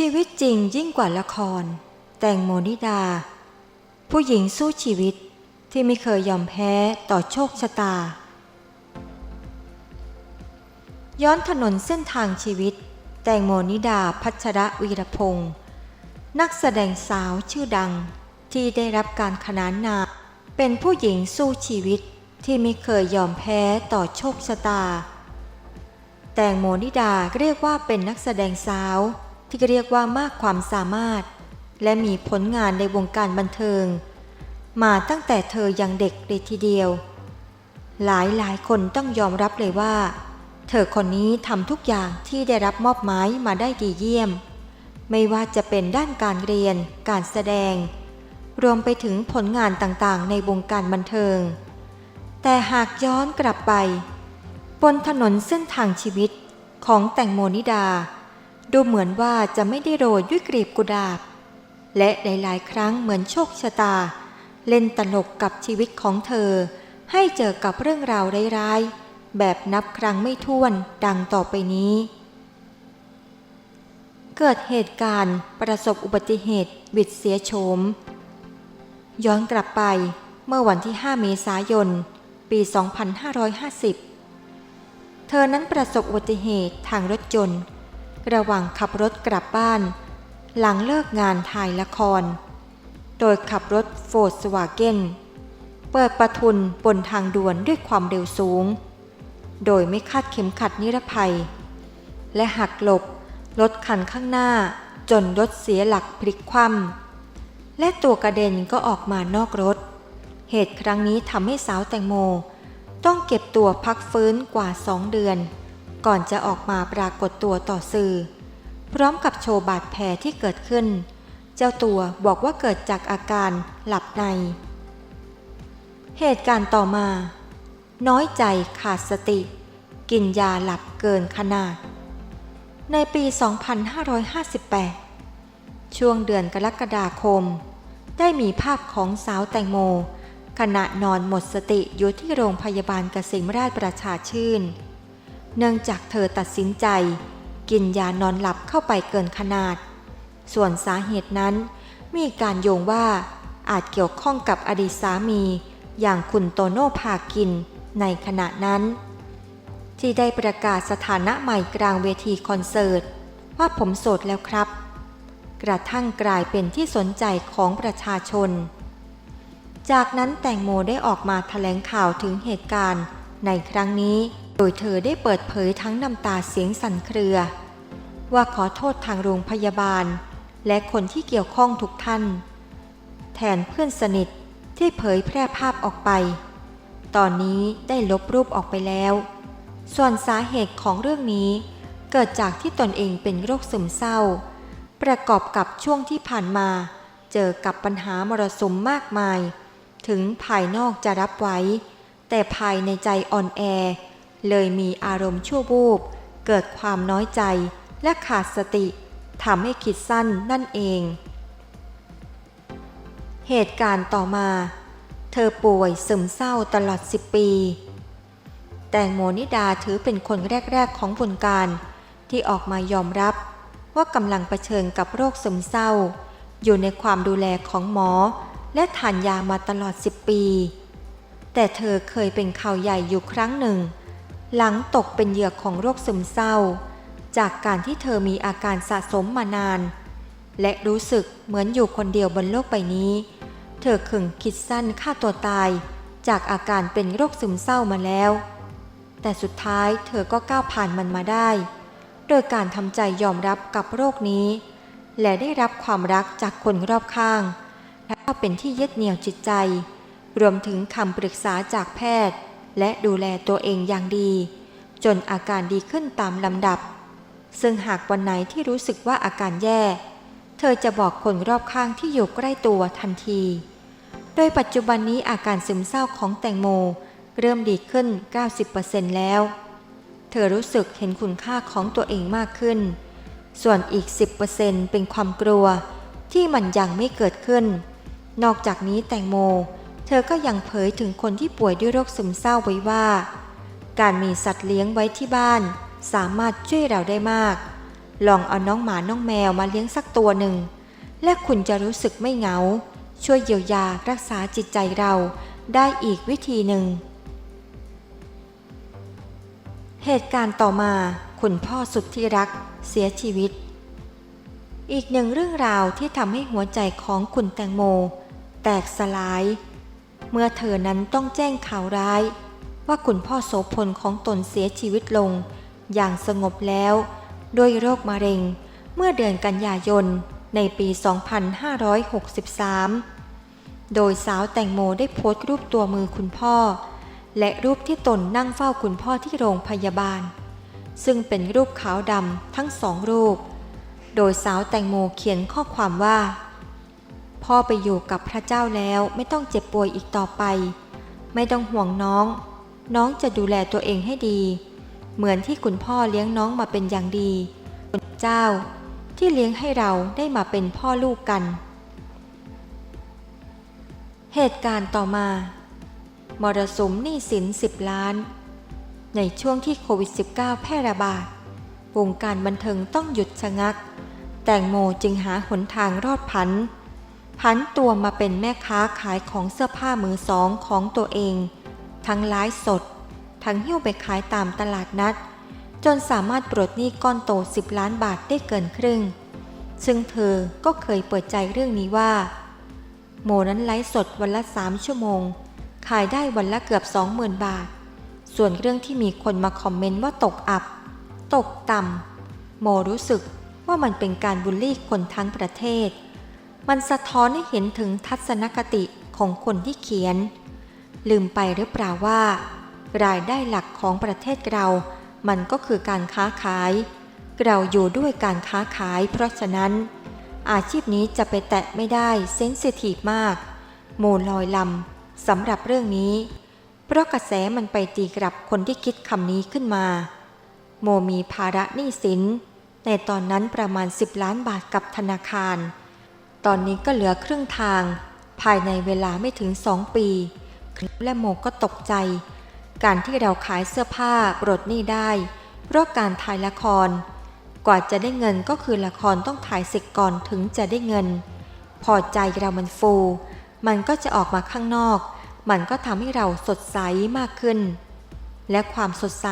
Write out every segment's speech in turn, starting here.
ชีวิตจริงยิ่งกว่าละคร แตงโมนิดา ผู้หญิงสู้ชีวิตที่ไม่เคยยอมแพ้ต่อโชคชะตา ย้อนถนนเส้นทางชีวิต แตงโมนิดาพัชระวีรพงศ์นักแสดงสาวชื่อดังที่ได้รับการขนานนามเป็นผู้หญิงสู้ชีวิตที่ไม่เคยยอมแพ้ต่อโชคชะตา แตงโมนิดาเรียกว่าเป็นนักแสดงสาว ที่เรียกว่ามากความสามารถ และมีผลงานในวงการบันเทิง มาตั้งแต่เธอยังเด็กเลยทีเดียว หลายหลายคนต้องยอมรับเลยว่า เธอคนนี้ทำทุกอย่างที่ได้รับมอบหมายมาได้ดีเยี่ยม ไม่ว่าจะเป็นด้านการเรียน การแสดง รวมไปถึงผลงานต่างๆ ในวงการบันเทิง แต่หากย้อนกลับไป บนถนนเส้นทางชีวิตของแตงโมนิดา ดูเหมือนว่าจะไม่ได้โรยด้วยกลีบกุหลาบ และหลายๆ ครั้งเหมือนโชคชะตา เล่นตลกกับชีวิตของเธอ ให้เจอกับเรื่องราวร้ายๆ แบบนับครั้งไม่ถ้วนดังต่อไปนี้ เกิดเหตุการณ์ประสบอุบัติเหตุบิดเสียโฉม ย้อนกลับไปเมื่อวันที่ 5 เมษายน ปี 2550 เธอนั้นประสบอุบัติเหตุทางรถยนต์ ระหว่างขับรถกลับบ้าน หลังเลิกงานถ่ายละคร โดยขับรถโฟล์สวาเกนเปิดประทุนบนทางด่วนด้วยความเร็วสูง โดยไม่คาดเข็มขัดนิรภัย และหักหลบรถคันข้างหน้าจนรถเสียหลักพลิกคว่ำและตัวกระเด็นก็ออกมานอกรถ เหตุครั้งนี้ทำให้สาวแตงโม ต้องเก็บตัวพักฟื้นกว่าสองเดือน ก่อนจะออกมาปรากฏตัวต่อสื่อ พร้อมกับโชว์บาดแผลที่เกิดขึ้น เจ้าตัวบอกว่าเกิดจากอาการหลับใน เหตุการณ์ต่อมา น้อยใจขาดสติ กินยาหลับเกินขนาด ในปี 2558 ช่วงเดือนกรกฎาคม ได้มีภาพของสาวแตงโมขณะนอนหมดสติอยู่ที่โรงพยาบาลเกษมราชประชาชื่น เนื่องจากเธอตัดสินใจ กินยานอนหลับเข้าไปเกินขนาด ส่วนสาเหตุนั้น มีการโยงว่าอาจเกี่ยวข้องกับอดีตสามี อย่างคุณโตโน่พากินในขณะนั้น ที่ได้ประกาศสถานะใหม่กลางเวทีคอนเสิร์ต ว่าผมโสดแล้วครับ กระทั่งกลายเป็นที่สนใจของประชาชน จากนั้นแตงโมได้ออกมาแถลงข่าวถึงเหตุการณ์ในครั้งนี้ โดยเธอได้เปิดเผยทั้งน้ำตาเสียงสั่นเครือ ว่าขอโทษทางโรงพยาบาล และคนที่เกี่ยวข้องทุกท่าน แทนเพื่อนสนิทที่เผยแพร่ภาพออกไป ตอนนี้ได้ลบรูปออกไปแล้ว ส่วนสาเหตุของเรื่องนี้ เกิดจากที่ตนเองเป็นโรคซึมเศร้า ประกอบกับช่วงที่ผ่านมา เจอกับปัญหามรสุมมากมาย ถึงภายนอกจะรับไว้ แต่ภายในใจอ่อนแอ เลยมีอารมณ์ชั่ววูบ เกิดความน้อยใจและขาดสติทำให้คิดสั้นนั่นเอง เหตุการณ์ต่อมา เธอป่วยซึมเศร้าตลอด 10 ปี แตงโมนิดาถือเป็นคนแรก ๆ ของวงการที่ออกมายอมรับว่ากำลังเผชิญกับโรคซึมเศร้า อยู่ในความดูแลของหมอ และทานยามาตลอด 10 ปี แต่เธอเคยเป็นข่าวใหญ่อยู่ครั้งหนึ่ง หลังตกเป็นเหยื่อของโรคซึมเศร้า จากการที่เธอมีอาการสะสมมานาน และรู้สึกเหมือนอยู่คนเดียวบนโลกใบนี้ เธอขึงคิดสั้นฆ่าตัวตาย จากอาการเป็นโรคซึมเศร้ามาแล้ว แต่สุดท้ายเธอก็ก้าวผ่านมันมาได้ โดยการทำใจยอมรับกับโรคนี้ และได้รับความรักจากคนรอบข้างและเป็นที่ยึดเหนี่ยวจิตใจ รวมถึงคำปรึกษาจากแพทย์ และดูแลตัวเองอย่างดี จนอาการดีขึ้นตามลำดับ ซึ่งหากวันไหนที่รู้สึกว่าอาการแย่ เธอจะบอกคนรอบข้างที่อยู่ใกล้ตัวทันที โดยปัจจุบันนี้อาการซึมเศร้าของแตงโม เริ่มดีขึ้น 90%แล้ว เธอรู้สึกเห็นคุณค่าของตัวเองมากขึ้น ส่วนอีก 10%เป็นความกลัวที่มันยังไม่เกิดขึ้น นอกจากนี้แตงโม เธอก็ยังเผยถึงคนที่ป่วยด้วยโรคซึมเศร้าไว้ว่า การมีสัตว์เลี้ยงไว้ที่บ้าน สามารถช่วยเราได้มาก ลองเอาน้องหมาน้องแมวมาเลี้ยงสักตัวหนึ่ง และคุณจะรู้สึกไม่เหงา ช่วยเยียวยารักษาจิตใจเราได้อีกวิธีหนึ่ง เหตุการณ์ต่อมาคุณพ่อสุดที่รักเสียชีวิต อีกหนึ่งเรื่องราวที่ทำให้หัวใจของคุณแตงโม แตกสลาย เมื่อเธอนั้นต้องแจ้งข่าวร้าย ว่าคุณพ่อโสพลของตนเสียชีวิตลง อย่างสงบแล้ว ด้วยโรคมะเร็ง เมื่อเดือนกันยายนในปี 2563 โดยสาวแตงโมได้โพสต์รูปตัวมือคุณพ่อ และรูปที่ตนนั่งเฝ้าคุณพ่อที่โรงพยาบาล ซึ่งเป็นรูปขาวดำทั้งสองรูป โดยสาวแตงโมเขียนข้อความว่า พ่อไปอยู่กับพระเจ้าแล้วไม่ต้องเจ็บป่วยอีกต่อไป ไม่ต้องห่วงน้อง น้องจะดูแลตัวเองให้ดี เหมือนที่คุณพ่อเลี้ยงน้องมาเป็นอย่างดีคุณเจ้าที่เลี้ยงให้เราได้มาเป็นพ่อลูกกัน เหตุการณ์ต่อมา มรสุมหนี้สิน 10 ล้าน ในช่วงที่โควิด -19 แพร่ระบาด วงการบันเทิงต้องหยุดชะงัก แตงโมจึงหาหนทางรอดพัน พันตัวมาเป็นแม่ค้าขายของเสื้อผ้ามือสองของตัวเอง ทั้งไลฟ์สด ทั้งหิ้วไปขายตามตลาดนัด จนสามารถปลดหนี้ก้อนโต 10 ล้านบาทได้เกินครึ่ง ซึ่งเธอก็เคยเปิดใจเรื่องนี้ว่า โมนั้นไลฟ์สดวันละ 3 ชั่วโมง ขายได้วันละเกือบ 20,000 บาท ส่วนเรื่องที่มีคนมาคอมเมนต์ว่าตกอับ ตกต่ำโมรู้สึกว่ามันเป็นการบูลลี่คนทั้งประเทศ มันสะท้อนให้เห็นถึงทัศนคติของคนที่เขียน ลืมไปหรือเปล่าว่า รายได้หลักของประเทศเรา มันก็คือการค้าขาย เราอยู่ด้วยการค้าขาย เพราะฉะนั้น อาชีพนี้จะไปแตะไม่ได้เซนซิทีฟมาก โมลอยลำสำหรับเรื่องนี้ เพราะกระแสมันไปตีกลับคนที่คิดคำนี้ขึ้นมา โมมีภาระหนี้สินในตอนนั้นประมาณ 10 ล้านบาทกับธนาคาร ตอนนี้ก็เหลือครึ่งทาง ภายในเวลาไม่ถึงสองปีและโมก็ตกใจ การที่เราขายเสื้อผ้าปลดหนี้ได้ เพราะการถ่ายละคร กว่าจะได้เงินก็คือละครต้องถ่ายเสร็จก่อนถึงจะได้เงิน พอใจเรามันฟู มันก็จะออกมาข้างนอก มันก็ทำให้เราสดใสมากขึ้น และความสดใส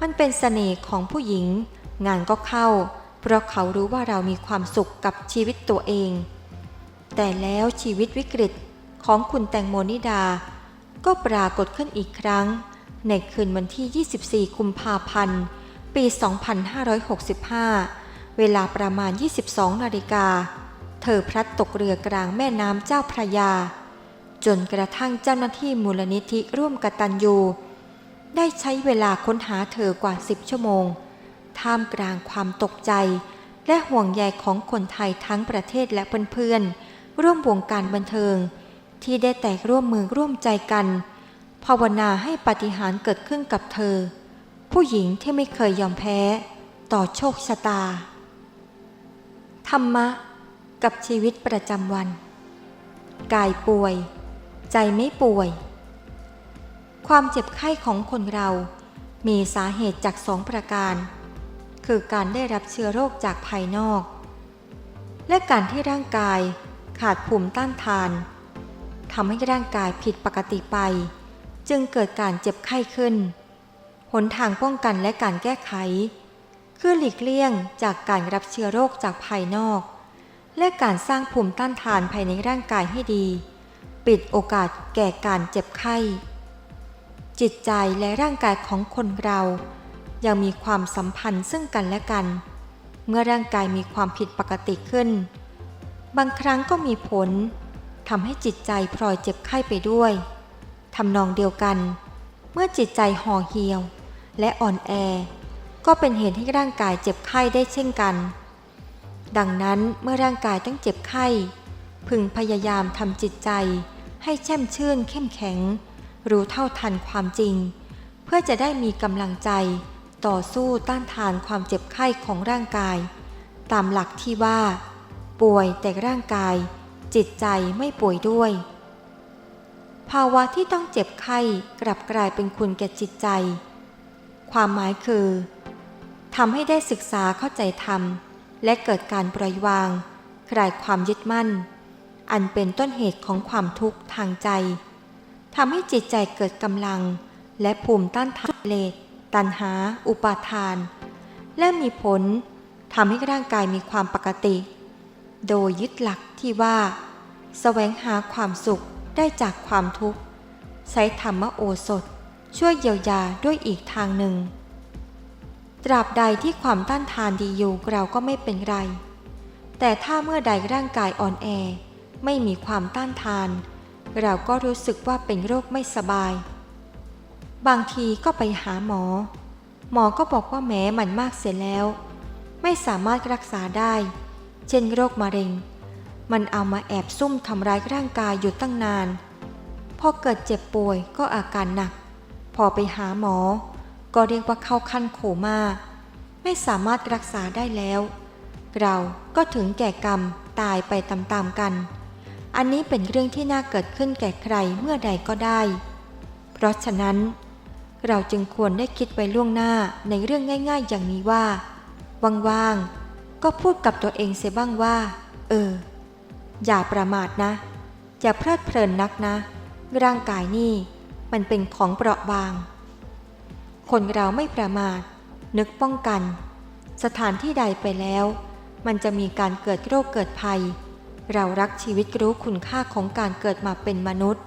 มันเป็นเสน่ห์ของผู้หญิง งานก็เข้า เพราะเขารู้ว่าเรามีความสุขกับชีวิตตัวเอง แต่แล้วชีวิตวิกฤตของคุณแตงโมนิดา ก็ปรากฏขึ้นอีกครั้ง ในคืนวันที่ 24 กุมภาพันธ์ ปี 2565 เวลาประมาณ 22 นาฬิกา เธอพลัดตกเรือกลางแม่น้ำเจ้าพระยา จนกระทั่งเจ้าหน้าที่มูลนิธิร่วมกตัญญูได้ใช้เวลาค้นหาเธอกว่า 10 ชั่วโมง ท่ามกลางความตกใจ และห่วงใยของคนไทยทั้งประเทศและเพื่อนๆ ร่วมวงการบันเทิง ที่ได้แตกร่วมมือร่วมใจกัน ภาวนาให้ปาฏิหาริย์เกิดขึ้นกับเธอ ผู้หญิงที่ไม่เคยยอมแพ้ ต่อโชคชะตา ธรรมะ กับชีวิตประจำวัน กายป่วย ใจไม่ป่วย ความเจ็บไข้ของคนเรามีสาเหตุจากสองประการ คือการได้รับเชื้อโรคจากภายนอก และการที่ร่างกายขาดภูมิต้านทานทำให้ร่างกายผิดปกติไป จึงเกิดการเจ็บไข้ขึ้น หนทางป้องกันและการแก้ไข คือหลีกเลี่ยงจากการรับเชื้อโรคจากภายนอก และการสร้างภูมิต้านทานภายในร่างกายให้ดี ปิดโอกาสแก่การเจ็บไข้ จิตใจและร่างกายของคนเรา ยังมีความสัมพันธ์ซึ่งกันและกัน เมื่อร่างกายมีความผิดปกติขึ้น บางครั้งก็มีผลทำให้จิตใจพลอยเจ็บไข้ไปด้วยทำนองเดียวกัน เมื่อจิตใจห่อเหี่ยว และอ่อนแอ ก็เป็นเหตุให้ร่างกายเจ็บไข้ได้เช่นกัน ดังนั้นเมื่อร่างกายต้องเจ็บไข้ พึงพยายามทำจิตใจให้แช่มชื่นเข้มแข็ง รู้เท่าทันความจริง เพื่อจะได้มีกำลังใจ ต่อสู้ต้านทานความเจ็บไข้ของร่างกาย ตามหลักที่ว่า ป่วยแต่ร่างกาย จิตใจไม่ป่วยด้วย ภาวะที่ต้องเจ็บไข้กลับกลายเป็นคุณแก่จิตใจ ความหมายคือทำให้ได้ศึกษาเข้าใจธรรม และเกิดการปล่อยวาง คลายความยึดมั่น อันเป็นต้นเหตุของความทุกข์ทางใจทำให้จิตใจเกิดกำลัง และภูมิต้านทานเลส ตัณหา อุปาทาน และมีผลทำให้ร่างกายมีความปกติ โดยยึดหลักที่ว่าแสวงหาความสุขได้จากความทุกข์ ใช้ธรรมโอสถ ช่วยเยียวยาด้วยอีกทางหนึ่ง ตราบใดที่ความต้านทานดีอยู่เราก็ไม่เป็นไร แต่ถ้าเมื่อใดร่างกายอ่อนแอ ไม่มีความต้านทาน เราก็รู้สึกว่าเป็นโรคไม่สบาย บางทีก็ไปหาหมอ หมอก็บอกว่าแม้มันมากเสียแล้ว ไม่สามารถรักษาได้ เช่นโรคมะเร็ง มันเอามาแอบซุ่มทำร้ายร่างกายอยู่ตั้งนาน พอเกิดเจ็บป่วยก็อาการหนัก พอไปหาหมอ ก็เรียกว่าเข้าขั้นโคม่า ไม่สามารถรักษาได้แล้ว เราก็ถึงแก่กรรมตายไปตามๆกัน อันนี้เป็นเรื่องที่น่าเกิดขึ้นแก่ใครเมื่อใดก็ได้ เพราะฉะนั้น เราจึงควรได้คิดไว้ล่วงหน้าในเรื่องง่าย ๆ อย่างนี้ว่า ว่างๆ ก็พูดกับตัวเองเสียบ้างว่า เออ อย่าประมาทนะ อย่าเพลิดเพลินนักนะ ร่างกายนี่มันเป็นของเปราะบาง คนเราไม่ประมาท นึกป้องกัน สถานที่ใดไปแล้ว มันจะมีการเกิดโรคเกิดภัย เรารักชีวิตรู้คุณค่าของการเกิดมาเป็นมนุษย์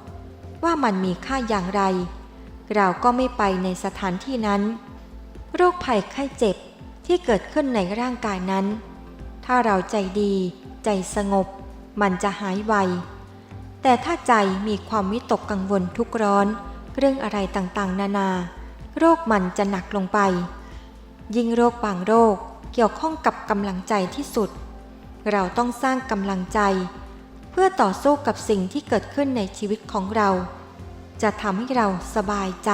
ว่ามันมีค่าอย่างไร เราก็ไม่ไปในสถานที่นั้น โรคภัยไข้เจ็บที่เกิดขึ้นในร่างกายนั้น ถ้าเราใจดี ใจสงบ มันจะหายไว แต่ถ้าใจมีความวิตกกังวลทุกข์ร้อน เรื่องอะไรต่างๆ นานา โรคมันจะหนักลงไป ยิ่งโรคบางโรคเกี่ยวข้องกับกำลังใจที่สุด เราต้องสร้างกำลังใจ เพื่อต่อสู้กับสิ่งที่เกิดขึ้นในชีวิตของเรา จะทำให้เราสบายใจ